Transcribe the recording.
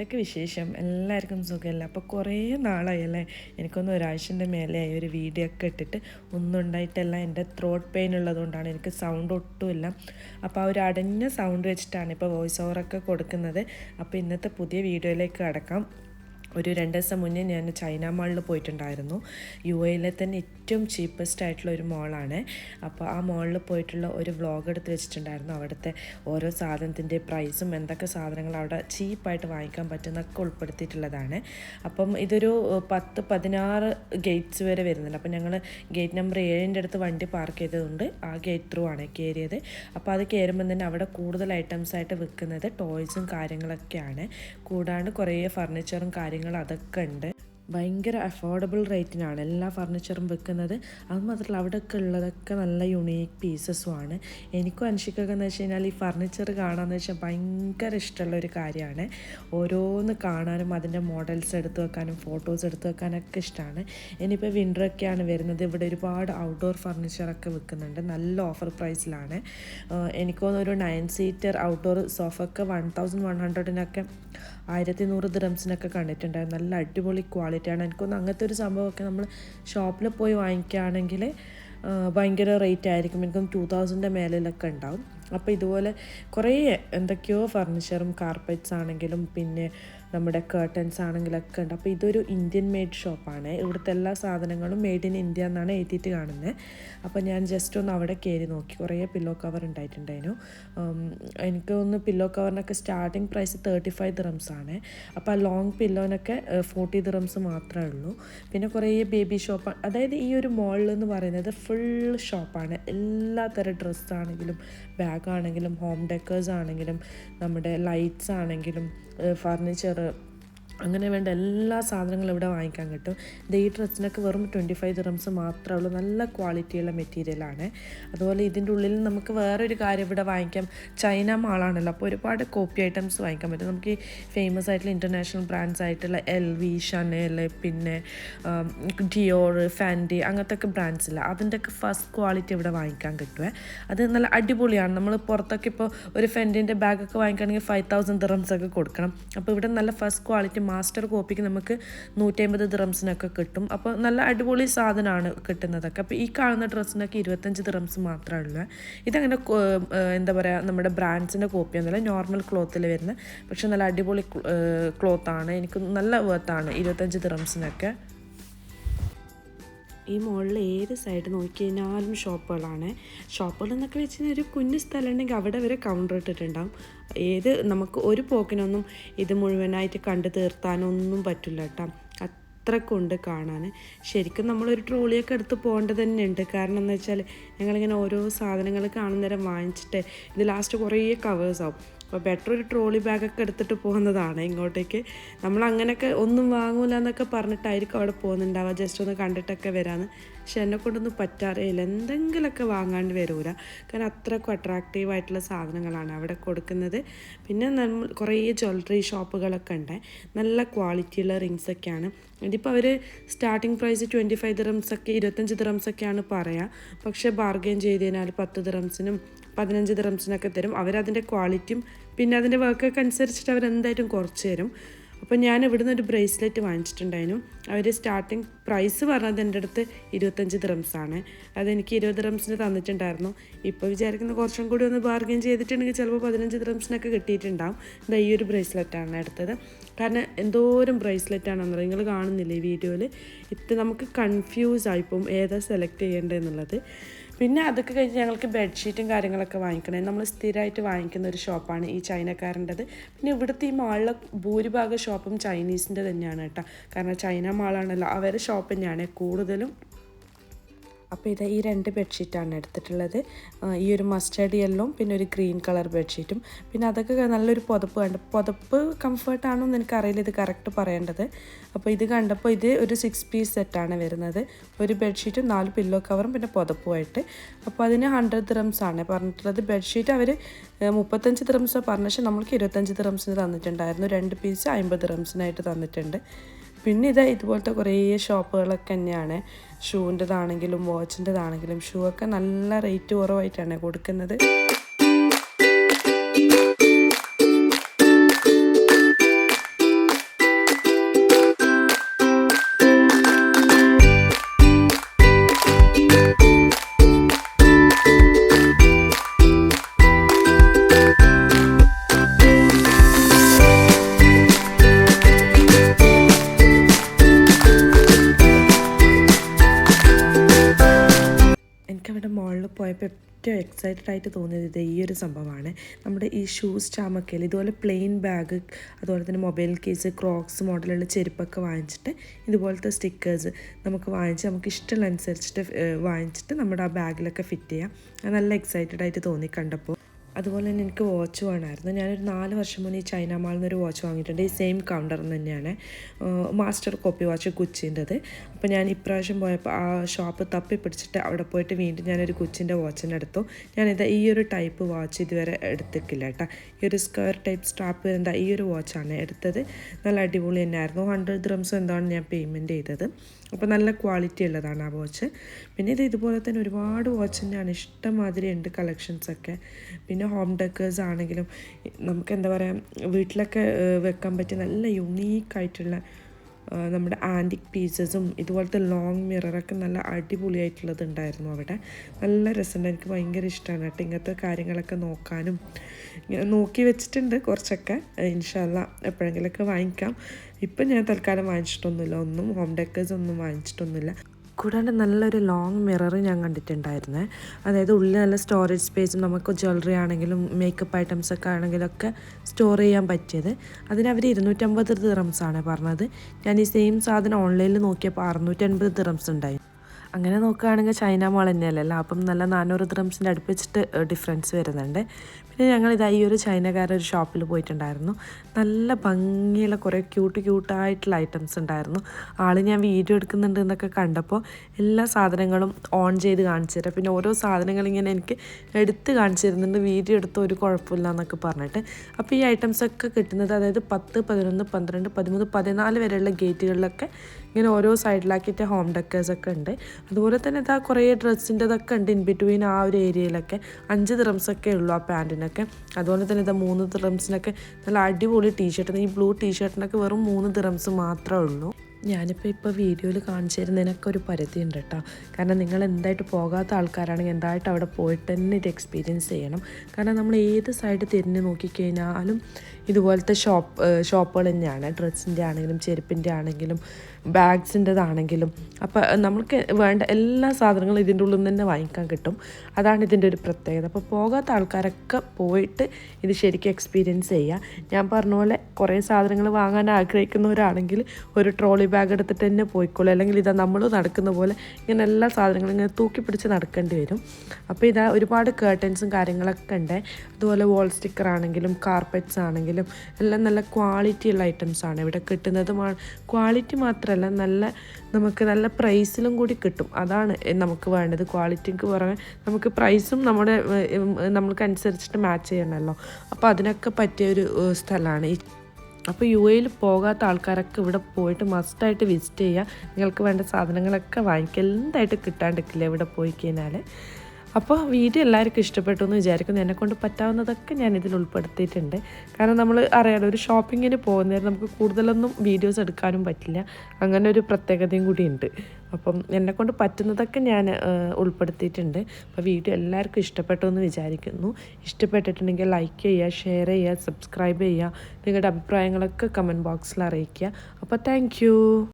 എന്തൊക്കെ വിശേഷം? എല്ലാവർക്കും സുഖമല്ല? അപ്പോൾ കുറേ നാളായല്ലേ എനിക്കൊന്ന് ഒരാഴ്ചന്റെ മേലെയായി ഒരു വീഡിയോ ഒക്കെ ഇട്ടിട്ട്. ഒന്നും ഉണ്ടായിട്ടല്ല എന്റെ ത്രോട്ട് പെയിൻ ഉള്ളതുകൊണ്ടാണ്. എനിക്ക് സൗണ്ട് ഒട്ടുമില്ല. അപ്പോൾ ആ ഒരു അടഞ്ഞ സൗണ്ട് വെച്ചിട്ടാണ് ഇപ്പോൾ വോയിസ് ഓവറൊക്കെ കൊടുക്കുന്നത്. അപ്പോൾ ഇന്നത്തെ പുതിയ വീഡിയോയിലേക്ക് കടക്കാം. ഒരു രണ്ട് ദിവസം മുന്നേ ഞാൻ ചൈന മാളിൽ പോയിട്ടുണ്ടായിരുന്നു. യു എയിലെ തന്നെ ഏറ്റവും ചീപ്പസ്റ്റ് ആയിട്ടുള്ള ഒരു മോളാണ് അപ്പോൾ ആ മോളിൽ പോയിട്ടുള്ള ഒരു വ്ളോഗ് എടുത്ത് വെച്ചിട്ടുണ്ടായിരുന്നു. അവിടുത്തെ ഓരോ സാധനത്തിന്റെ പ്രൈസും എന്തൊക്കെ സാധനങ്ങൾ അവിടെ ചീപ്പായിട്ട് വാങ്ങിക്കാൻ പറ്റുന്നൊക്കെ ഉൾപ്പെടുത്തിയിട്ടുള്ളതാണ്. അപ്പം ഇതൊരു പത്ത് പതിനാറ് ഗേറ്റ്സ് വരെ വരുന്നുണ്ട്. അപ്പം ഞങ്ങൾ ഗേറ്റ് നമ്പർ ഏഴിന്റെ അടുത്ത് വണ്ടി പാർക്ക് ചെയ്തതുകൊണ്ട് ആ ഗേറ്റ് ത്രൂ ആണ് കയറിയത്. അപ്പോൾ അത് കയറുമ്പോൾ തന്നെ അവിടെ കൂടുതൽ ഐറ്റംസ് ആയിട്ട് വിൽക്കുന്നത് ടോയ്സും കാര്യങ്ങളൊക്കെയാണ്. കൂടാണ്ട് കുറേ ഫർണിച്ചറും കാര്യങ്ങളും അതൊക്കെ ഉണ്ട്. ഭയങ്കര അഫോർഡബിൾ റേറ്റിനാണ് എല്ലാ ഫർണിച്ചറും വെക്കുന്നത്. അത് മാത്രമല്ല അവിടെയൊക്കെ ഉള്ളതൊക്കെ നല്ല യുണീക്ക് പീസസും ആണ്. എനിക്കും അനുഷിക്കൊക്കെ എന്ന് വെച്ച് കഴിഞ്ഞാൽ ഈ ഫർണിച്ചർ കാണാമെന്ന് വെച്ചാൽ ഭയങ്കര ഇഷ്ടമുള്ള ഒരു കാര്യമാണ്. ഓരോന്ന് കാണാനും അതിന്റെ മോഡൽസ് എടുത്ത് വെക്കാനും ഫോട്ടോസ് എടുത്ത് വെക്കാനൊക്കെ ഇഷ്ടമാണ്. ഇനിയിപ്പോൾ വിന്ററൊക്കെയാണ് വരുന്നത്. ഇവിടെ ഒരുപാട് ഔട്ട്ഡോർ ഫർണിച്ചറൊക്കെ വിൽക്കുന്നുണ്ട് നല്ല ഓഫർ പ്രൈസിലാണ് എനിക്ക് ഒരു നയൻ സീറ്റർ ഔട്ട്ഡോർ സോഫൊക്കെ വൺ തൗസൻഡ് വൺ ഹൺഡ്രഡിനൊക്കെ ആയിരത്തി നൂറ് ദ്രംസിനൊക്കെ കണ്ടിട്ടുണ്ടായിരുന്നു. നല്ല അടിപൊളി ക്വാളിറ്റിയാണ് എനിക്കൊന്ന് അങ്ങനത്തെ ഒരു സംഭവമൊക്കെ നമ്മൾ ഷോപ്പിൽ പോയി വാങ്ങിക്കുകയാണെങ്കിൽ ഭയങ്കര റേറ്റ് ആയിരിക്കും. എനിക്കും ടു തൗസൻഡിന്റെ മേലിലൊക്കെ ഉണ്ടാവും. അപ്പോൾ ഇതുപോലെ കുറേ എന്തൊക്കെയോ ഫർണിച്ചറും കാർപ്പറ്റ്സ് ആണെങ്കിലും പിന്നെ നമ്മുടെ കേർട്ടൻസ് ആണെങ്കിലൊക്കെ ഉണ്ട്. അപ്പോൾ ഇതൊരു ഇന്ത്യൻ മെയ്ഡ് ഷോപ്പാണ് ഇവിടുത്തെ എല്ലാ സാധനങ്ങളും മെയ്ഡ് ഇൻ ഇന്ത്യ എന്നാണ് എഴുതിയിട്ട് കാണുന്നത് അപ്പോൾ ഞാൻ ജസ്റ്റ് ഒന്ന് അവിടെ കയറി നോക്കി. കുറേ പില്ലോ കവർ ഉണ്ടായിട്ടുണ്ടായിരുന്നു. എനിക്ക് ഒന്ന് pillow കവറിനൊക്കെ starting price thirty five dirhams ആണ്. അപ്പോൾ ആ ലോങ് പില്ലോനൊക്കെ ഫോർട്ടി ദിറംസ് മാത്രമേ ഉള്ളൂ. പിന്നെ കുറേ ബേബി ഷോപ്പ് അതായത് ഈ ഒരു മോളിൽ എന്ന് പറയുന്നത് ഫുൾ ഷോപ്പാണ് എല്ലാ തരം ഡ്രസ്സാണെങ്കിലും ബാഗാണെങ്കിലും ഹോം ഡെക്കേഴ്സ് ആണെങ്കിലും നമ്മുടെ ലൈറ്റ്സ് ആണെങ്കിലും ഫർണിച്ചർ പറയുന്നത് അങ്ങനെ വേണ്ട എല്ലാ സാധനങ്ങളും ഇവിടെ വാങ്ങിക്കാൻ കിട്ടും. ഇത് ഈ ഡ്രസ്സിനൊക്കെ വെറും ട്വന്റി ഫൈവ് ദിറംസ് മാത്രമേ ഉള്ളൂ. നല്ല ക്വാളിറ്റിയുള്ള മെറ്റീരിയലാണ് അതുപോലെ ഇതിന്റെ ഉള്ളിൽ നമുക്ക് വേറൊരു കാര്യം ഇവിടെ വാങ്ങിക്കാം. ചൈന മാളാണല്ലോ അപ്പോൾ ഒരുപാട് കോപ്പി ഐറ്റംസ് വാങ്ങിക്കാൻ പറ്റും. നമുക്ക് ഈ ഫേമസ് ആയിട്ടുള്ള ഇന്റർനാഷണൽ ബ്രാൻഡ്സ് ആയിട്ടുള്ള എൽ വി ഷനേൽ പിന്നെ ഡിയോർ ഫാൻഡി അങ്ങനത്തെ ഒക്കെ ബ്രാൻഡ്സ് ഇല്ല. അതിന്റെയൊക്കെ ഫസ്റ്റ് ക്വാളിറ്റി ഇവിടെ വാങ്ങിക്കാൻ കിട്ടുമേ അത് നല്ല അടിപൊളിയാണ്. നമ്മൾ പുറത്തൊക്കെ ഇപ്പോൾ ഒരു ഫെൻഡിന്റെ ബാഗൊക്കെ വാങ്ങിക്കുകയാണെങ്കിൽ ഫൈവ് തൗസൻഡ് ദിറംസ് ഒക്കെ കൊടുക്കണം. അപ്പോൾ ഇവിടെ നല്ല ഫസ്റ്റ് ക്വാളിറ്റി മാസ്റ്റർ കോപ്പിക്ക് നമുക്ക് നൂറ്റമ്പത് ദ്രംസിനൊക്കെ കിട്ടും. അപ്പോൾ നല്ല അടിപൊളി സാധനമാണ് കിട്ടുന്നതൊക്കെ. അപ്പോൾ ഈ കാണുന്ന ഡ്രസ്സിനൊക്കെ ഇരുപത്തഞ്ച് ദ്രംസ് മാത്രമേ ഉള്ളൂ. ഇതങ്ങനെ എന്താ പറയുക നമ്മുടെ ബ്രാൻഡ്സിന്റെ കോപ്പിയൊന്നുമല്ല നോർമൽ ക്ലോത്തിൽ വരുന്ന പക്ഷെ നല്ല അടിപൊളി ക്ലോത്താണ് എനിക്ക് നല്ല വേർത്താണ് ഇരുപത്തഞ്ച് ദിറംസിനൊക്കെ ഈ മുകളിൽ ഏത് സൈഡ് നോക്കി കഴിഞ്ഞാലും ഷോപ്പുകളാണ്. ഷോപ്പുകൾ എന്നൊക്കെ വെച്ച് കഴിഞ്ഞാൽ ഒരു കുഞ്ഞു സ്ഥലം ഉണ്ടെങ്കിൽ അവിടെ വരെ കൗണ്ടർ ഇട്ടിട്ടുണ്ടാവും. ഏത് നമുക്ക് ഒരു പോക്കിനൊന്നും ഇത് മുഴുവനായിട്ട് കണ്ടു തീർത്താനൊന്നും പറ്റില്ല കേട്ടോ. അത്രക്കുണ്ട് കാണാൻ. ശരിക്കും നമ്മളൊരു ട്രോളിയൊക്കെ എടുത്ത് പോകേണ്ടത് തന്നെയുണ്ട് കാരണം എന്താ വെച്ചാൽ ഞങ്ങളിങ്ങനെ ഓരോ സാധനങ്ങൾ കാണുന്നേരം വാങ്ങിച്ചിട്ട് ഇത് ലാസ്റ്റ് കുറേ കവേഴ്സ് ആവും. അപ്പോൾ ബെറ്റർ ഒരു ട്രോളി ബാഗൊക്കെ എടുത്തിട്ട് പോകുന്നതാണ് ഇങ്ങോട്ടേക്ക്. നമ്മൾ അങ്ങനെയൊക്കെ ഒന്നും വാങ്ങൂല എന്നൊക്കെ പറഞ്ഞിട്ടായിരിക്കും അവിടെ പോകുന്നുണ്ടാവുക. ജസ്റ്റ് ഒന്ന് കണ്ടിട്ടൊക്കെ വരാമെന്ന് പക്ഷെ എന്നെ കൊണ്ടൊന്നും പറ്റാറില്ല എന്തെങ്കിലുമൊക്കെ വാങ്ങാണ്ട് വരൂല. കാരണം അത്രക്കും അട്രാക്റ്റീവ് ആയിട്ടുള്ള സാധനങ്ങളാണ് അവിടെ കൊടുക്കുന്നത്. പിന്നെ നമ്മൾ കുറേ ജ്വല്ലറി ഷോപ്പുകളൊക്കെ ഉണ്ട്. നല്ല ക്വാളിറ്റിയുള്ള റിങ്സ് ഒക്കെയാണ്. ഇതിപ്പോൾ അവർ സ്റ്റാർട്ടിങ് പ്രൈസ് ട്വന്റി ഫൈവ് ദിറംസൊക്കെ ഇരുപത്തഞ്ച് ദിറംസ് ഒക്കെയാണ് പറയുക പക്ഷേ ബാർഗെയിൻ ചെയ്ത് കഴിഞ്ഞാൽ പത്ത് ദിറംസിനും പതിനഞ്ച് ദിറംസിനൊക്കെ തരും. അവരതിന്റെ ക്വാളിറ്റിയും പിന്നെ അതിന്റെ വർക്കൊക്കെ അനുസരിച്ചിട്ട് അവർ എന്തായിട്ടും കുറച്ച് തരും. അപ്പോൾ ഞാൻ ഇവിടുന്ന് ഒരു ബ്രേസ്ലെറ്റ് വാങ്ങിച്ചിട്ടുണ്ടായിരുന്നു. അവർ സ്റ്റാർട്ടിങ് പ്രൈസ് പറഞ്ഞത് എന്റെ അടുത്ത് ഇരുപത്തഞ്ച് ദ്രംസാണ് അതെനിക്ക് ഇരുപത് ദ്രംസിന് തന്നിട്ടുണ്ടായിരുന്നു. ഇപ്പോൾ വിചാരിക്കുന്ന കുറച്ചും കൂടി ഒന്ന് ബാർഗെയിൻ ചെയ്തിട്ടുണ്ടെങ്കിൽ ചിലപ്പോൾ പതിനഞ്ച് ദ്രംസിനൊക്കെ കിട്ടിയിട്ടുണ്ടാവും. ഇതാ ഈ ഒരു ബ്രേസ്ലെറ്റാണ് എടുത്തത്. കാരണം എന്തോരം ബ്രേസ്ലെറ്റാണെന്ന് നിങ്ങൾ കാണുന്നില്ലേ വീഡിയോയിൽ ഇത് നമുക്ക് കൺഫ്യൂസ് ആയിപ്പോവും ഏതാ സെലക്ട് ചെയ്യേണ്ടതെന്നുള്ളത് പിന്നെ അതൊക്കെ കഴിഞ്ഞ് ഞങ്ങൾക്ക് ബെഡ്ഷീറ്റും കാര്യങ്ങളൊക്കെ വാങ്ങിക്കണേ. നമ്മൾ സ്ഥിരമായിട്ട് വാങ്ങിക്കുന്ന ഒരു ഷോപ്പാണ് ഈ ചൈനക്കാരന്റെത്. പിന്നെ ഇവിടുത്തെ ഈ മാളിലെ ഭൂരിഭാഗം ഷോപ്പും ചൈനീസിന്റെ തന്നെയാണ് കേട്ടോ. കാരണം ചൈന മാളാണല്ലോ. അവരുടെ ഷോപ്പ് തന്നെയാണ് കൂടുതലും. അപ്പോൾ ഇത് ഈ രണ്ട് ബെഡ്ഷീറ്റാണ് എടുത്തിട്ടുള്ളത്. ഈ ഒരു മസ്റ്റേർഡ് യെല്ലോം പിന്നെ ഒരു ഗ്രീൻ കളർ ബെഡ്ഷീറ്റും പിന്നെ അതൊക്കെ നല്ലൊരു പുതപ്പ് കണ്ട് പുതപ്പ് കംഫർട്ടാണോ എന്ന് എനിക്കറിയില്ല ഇത് കറക്റ്റ് പറയേണ്ടത്. അപ്പോൾ ഇത് കണ്ടപ്പോൾ ഇത് ഒരു സിക്സ് പീസ് സെറ്റാണ് വരുന്നത്. ഒരു ബെഡ്ഷീറ്റും നാല് പില്ലോ കവറും പിന്നെ പുതപ്പുമായിട്ട്. അപ്പോൾ അതിന് ഹൺഡ്രഡ് ദിറംസ് ആണ് പറഞ്ഞിട്ടുള്ളത്. ബെഡ്ഷീറ്റ് അവർ മുപ്പത്തഞ്ച് ദിറംസ് പറഞ്ഞ പക്ഷേ നമ്മൾക്ക് ഇരുപത്തഞ്ച് ദിറംസിന് തന്നിട്ടുണ്ടായിരുന്നു. രണ്ട് പീസ് അമ്പത് ദിറംസിനായിട്ട് തന്നിട്ടുണ്ട്. പിന്നെ ഇത് ഇതുപോലത്തെ കുറേ ഷോപ്പുകളൊക്കെ തന്നെയാണ്. ഷൂവിന്റെതാണെങ്കിലും വാച്ചിന്റെതാണെങ്കിലും ഷൂ ഒക്കെ നല്ല റേറ്റ് കുറവായിട്ടാണ് കൊടുക്കുന്നത്. പോയപ്പോൾ ഏറ്റവും എക്സൈറ്റഡ് ആയിട്ട് തോന്നിയത് ഇത് ഈ ഒരു സംഭവമാണ്. നമ്മുടെ ഈ ഷൂസ് ചാമക്കയിൽ ഇതുപോലെ പ്ലെയിൻ ബാഗ് അതുപോലെ തന്നെ മൊബൈൽ കേസ് ക്രോക്സ് മോഡലുള്ള ചെരുപ്പൊക്കെ വാങ്ങിച്ചിട്ട് ഇതുപോലത്തെ സ്റ്റിക്കേഴ്സ് നമുക്ക് വാങ്ങിച്ച് നമുക്ക് ഇഷ്ടമുള്ള അനുസരിച്ചിട്ട് വാങ്ങിച്ചിട്ട് നമ്മുടെ ആ ബാഗിലൊക്കെ ഫിറ്റ് ചെയ്യാം. നല്ല എക്സൈറ്റഡ് ആയിട്ട് തോന്നി കണ്ടപ്പോൾ അതുപോലെ തന്നെ എനിക്ക് വാച്ച് വേണമായിരുന്നു. ഞാനൊരു നാല് വർഷം മുന്നേ ചൈന മാളിൽ നിന്നൊരു വാച്ച് വാങ്ങിയിട്ടുണ്ട്. ഈ സെയിം കൗണ്ടറിൽ നിന്ന് തന്നെയാണ്. മാസ്റ്റർ കോപ്പി വാച്ച് കുച്ചിന്റെത്. അപ്പോൾ ഞാൻ ഇപ്രാവശ്യം പോയപ്പോൾ ആ ഷോപ്പ് തപ്പി പിടിച്ചിട്ട് അവിടെ പോയിട്ട് വീണ്ടും ഞാനൊരു കുച്ചിന്റെ വാച്ചിന്റെ എടുത്തു. ഞാനിത് ഈ ഒരു ടൈപ്പ് വാച്ച് ഇതുവരെ എടുത്തിട്ടില്ല കേട്ടോ. ഈ ഒരു സ്ക്വയർ ടൈപ്പ് സ്ട്രാപ്പ് എന്താ ഈ ഒരു വാച്ചാണ് എടുത്തത്. നല്ല അടിപൊളി തന്നെയായിരുന്നു. ഹൺഡ്രഡ് ദ്രംസ് എന്താണ് ഞാൻ പേയ്മെന്റ് ചെയ്തത്. അപ്പോൾ നല്ല ക്വാളിറ്റി ഉള്ളതാണ് ആ വാച്ച് പിന്നെ ഇത് ഇതുപോലെ തന്നെ ഒരുപാട് വാച്ച് തന്നെയാണ്. ഇഷ്ടംമാതിരി ഉണ്ട് കളക്ഷൻസൊക്കെ പിന്നെ ഹോം ഡെക്കേഴ്സ് ആണെങ്കിലും നമുക്ക് എന്താ പറയുക വീട്ടിലൊക്കെ വെക്കാൻ പറ്റിയ നല്ല യുണീക്കായിട്ടുള്ള നമ്മുടെ ആന്റിക് പീസസും ഇതുപോലത്തെ ലോങ് മിററൊക്കെ നല്ല അടിപൊളിയായിട്ടുള്ളത് ഉണ്ടായിരുന്നു അവിടെ. നല്ല രസമുണ്ട്. എനിക്ക് ഭയങ്കര ഇഷ്ടമാണ് കേട്ടോ ഇങ്ങനത്തെ കാര്യങ്ങളൊക്കെ നോക്കാനും. നോക്കി വെച്ചിട്ടുണ്ട് കുറച്ചൊക്കെ. ഇൻഷല്ല എപ്പോഴെങ്കിലുമൊക്കെ വാങ്ങിക്കാം. ഇപ്പം ഞാൻ തൽക്കാലം വാങ്ങിച്ചിട്ടൊന്നുമില്ല. ഒന്നും ഹോം ഡെക്കേഴ്സ് ഒന്നും വാങ്ങിച്ചിട്ടൊന്നുമില്ല. കൂടാണ്ട് നല്ലൊരു ലോങ് മിറർ ഞാൻ കണ്ടിട്ടുണ്ടായിരുന്നേ. അതായത് ഉള്ളിൽ നല്ല സ്റ്റോറേജ് സ്പേസും നമുക്ക് ജ്വല്ലറി ആണെങ്കിലും മേക്കപ്പ് ഐറ്റംസ് ഒക്കെ ആണെങ്കിലും ഒക്കെ സ്റ്റോർ ചെയ്യാൻ പറ്റിയത്. അതിന് അവർ ഇരുന്നൂറ്റമ്പത് ആണ് പറഞ്ഞത്. ഞാൻ ഈ സെയിം സാധനം ഓൺലൈനിൽ നോക്കിയപ്പോൾ അറുന്നൂറ്റൻപത് ദിറംസ് ഉണ്ടായി. അങ്ങനെ നോക്കുകയാണെങ്കിൽ ചൈന മോൾ തന്നെയല്ലല്ലോ അപ്പം നല്ല നാനൂറ് ദ്രംസിന്റെ അടുപ്പിച്ചിട്ട് ഡിഫറൻസ് വരുന്നുണ്ട്. പിന്നെ ഞങ്ങൾ ഇതാ ഈ ഒരു ചൈനക്കാരുടെ ഒരു ഷോപ്പിൽ പോയിട്ടുണ്ടായിരുന്നു. നല്ല ഭംഗിയുള്ള കുറേ ക്യൂട്ട് ക്യൂട്ടായിട്ടുള്ള ഐറ്റംസ് ഉണ്ടായിരുന്നു. ആൾ ഞാൻ വീഡിയോ എടുക്കുന്നുണ്ട് എന്നൊക്കെ കണ്ടപ്പോൾ എല്ലാ സാധനങ്ങളും ഓൺ ചെയ്ത് കാണിച്ചു തരാം. പിന്നെ ഓരോ സാധനങ്ങൾ ഇങ്ങനെ എനിക്ക് എടുത്ത് കാണിച്ചു തരുന്നുണ്ട്. വീഡിയോ എടുത്ത് ഒരു കുഴപ്പമില്ല എന്നൊക്കെ പറഞ്ഞിട്ട്. അപ്പോൾ ഈ ഐറ്റംസൊക്കെ കിട്ടുന്നത് അതായത് പത്ത് പതിനൊന്ന് പന്ത്രണ്ട് പതിമൂന്ന് പതിനാല് വരെയുള്ള ഗേറ്റുകളിലൊക്കെ ഇങ്ങനെ ഓരോ സൈഡിലാക്കിയിട്ട് ഹോം ഡെക്കേഴ്സൊക്കെ ഉണ്ട്. അതുപോലെ തന്നെ ഇതാ കുറേ ഡ്രസ്സിന്റെതൊക്കെ ഉണ്ട് ഇൻ ബിറ്റ്വീൻ ആ ഒരു ഏരിയയിലൊക്കെ. അഞ്ച് ദ്രംസൊക്കെ ഉള്ളൂ ആ പാന്റിനൊക്കെ. അതുപോലെ തന്നെ ഇതാ മൂന്ന് ദ്രംസിനൊക്കെ നല്ല അടിപൊളി ടീഷർട്ട് ഈ ബ്ലൂ ടീഷർട്ടിനൊക്കെ വെറും മൂന്ന് ദ്രംസ് മാത്രമേ ഉള്ളൂ. ഞാനിപ്പോൾ ഇപ്പോൾ വീഡിയോയിൽ കാണിച്ചു തരുന്നതിനൊക്കെ ഒരു പരിധി ഉണ്ട് കേട്ടോ. കാരണം നിങ്ങൾ എന്തായിട്ട് പോകാത്ത ആൾക്കാരാണെങ്കിൽ എന്തായിട്ട് അവിടെ പോയിട്ട് തന്നെ ഇത് എക്സ്പീരിയൻസ് ചെയ്യണം. കാരണം നമ്മൾ ഏത് സൈഡ് തിരിഞ്ഞ് നോക്കിക്കഴിഞ്ഞാലും ഇതുപോലത്തെ ഷോപ്പ് ഷോപ്പുകൾ തന്നെയാണ്. ഡ്രസ്സിന്റെ ആണെങ്കിലും ചെരുപ്പിന്റെ ആണെങ്കിലും ബാഗ്സിന്റെതാണെങ്കിലും അപ്പോൾ നമുക്ക് വേണ്ട എല്ലാ സാധനങ്ങളും ഇതിന്റെ ഉള്ളിൽ നിന്ന് തന്നെ വാങ്ങിക്കാൻ കിട്ടും. അതാണ് ഇതിന്റെ ഒരു പ്രത്യേകത. അപ്പോൾ പോകാത്ത ആൾക്കാരൊക്കെ പോയിട്ട് ഇത് ശരിക്കും എക്സ്പീരിയൻസ് ചെയ്യുക ഞാൻ പറഞ്ഞ പോലെ കുറേ സാധനങ്ങൾ വാങ്ങാൻ ആഗ്രഹിക്കുന്നവരാണെങ്കിൽ ഒരു ട്രോളി ബാഗ് എടുത്തിട്ട് തന്നെ പോയിക്കോളൂ. അല്ലെങ്കിൽ ഇതാ നമ്മൾ നടക്കുന്ന പോലെ ഇങ്ങനെ എല്ലാ സാധനങ്ങളും ഇങ്ങനെ തൂക്കി പിടിച്ച് നടക്കേണ്ടി വരും. അപ്പോൾ ഇതാ ഒരുപാട് കേർട്ടൻസും കാര്യങ്ങളൊക്കെ ഉണ്ട്. അതുപോലെ വോൾ സ്റ്റിക്കർ ആണെങ്കിലും കാർപ്പറ്റ്സ് ആണെങ്കിലും എല്ലാം നല്ല ക്വാളിറ്റി ഉള്ള ഐറ്റംസ് ആണ്. ഇവിടെ കിട്ടുന്നത് ക്വാളിറ്റി മാത്രമല്ല നല്ല നമുക്ക് നല്ല പ്രൈസിലും കൂടി കിട്ടും. അതാണ് നമുക്ക് വേണ്ടത്. ക്വാളിറ്റിക്ക് പുറമെ നമുക്ക് പ്രൈസും നമ്മുടെ നമ്മൾക്ക് അനുസരിച്ചിട്ട് മാച്ച് ചെയ്യണമല്ലോ. അപ്പോൾ അതിനൊക്കെ പറ്റിയ ഒരു സ്ഥലമാണ്. ഈ അപ്പോൾ യു എയിൽ പോകാത്ത ആൾക്കാരൊക്കെ ഇവിടെ പോയിട്ട് മസ്റ്റായിട്ട് വിസിറ്റ് ചെയ്യുക. നിങ്ങൾക്ക് വേണ്ട സാധനങ്ങളൊക്കെ വാങ്ങിക്കുക. എന്തായിട്ട് കിട്ടാണ്ടിരിക്കില്ല ഇവിടെ പോയി കഴിഞ്ഞാൽ അപ്പോൾ വീഡിയോ എല്ലാവർക്കും ഇഷ്ടപ്പെട്ടു എന്ന് വിചാരിക്കുന്നു. എന്നെക്കൊണ്ട് പറ്റാവുന്നതൊക്കെ ഞാൻ ഇതിൽ ഉൾപ്പെടുത്തിയിട്ടുണ്ട്. കാരണം നമ്മൾ അറിയാലോ ഒരു ഷോപ്പിങ്ങിന് പോകുന്നേരം നമുക്ക് കൂടുതലൊന്നും വീഡിയോസ് എടുക്കാനും പറ്റില്ല. അങ്ങനെ ഒരു പ്രത്യേകതയും കൂടി ഉണ്ട്. അപ്പം എന്നെക്കൊണ്ട് പറ്റുന്നതൊക്കെ ഞാൻ ഉൾപ്പെടുത്തിയിട്ടുണ്ട്. അപ്പോൾ വീഡിയോ എല്ലാവർക്കും ഇഷ്ടപ്പെട്ടു എന്ന് വിചാരിക്കുന്നു. ഇഷ്ടപ്പെട്ടിട്ടുണ്ടെങ്കിൽ ലൈക്ക് ചെയ്യുക ഷെയർ ചെയ്യുക സബ്സ്ക്രൈബ് ചെയ്യുക. നിങ്ങളുടെ അഭിപ്രായങ്ങളൊക്കെ കമന്റ് ബോക്സിൽ അറിയിക്കുക. അപ്പോൾ താങ്ക്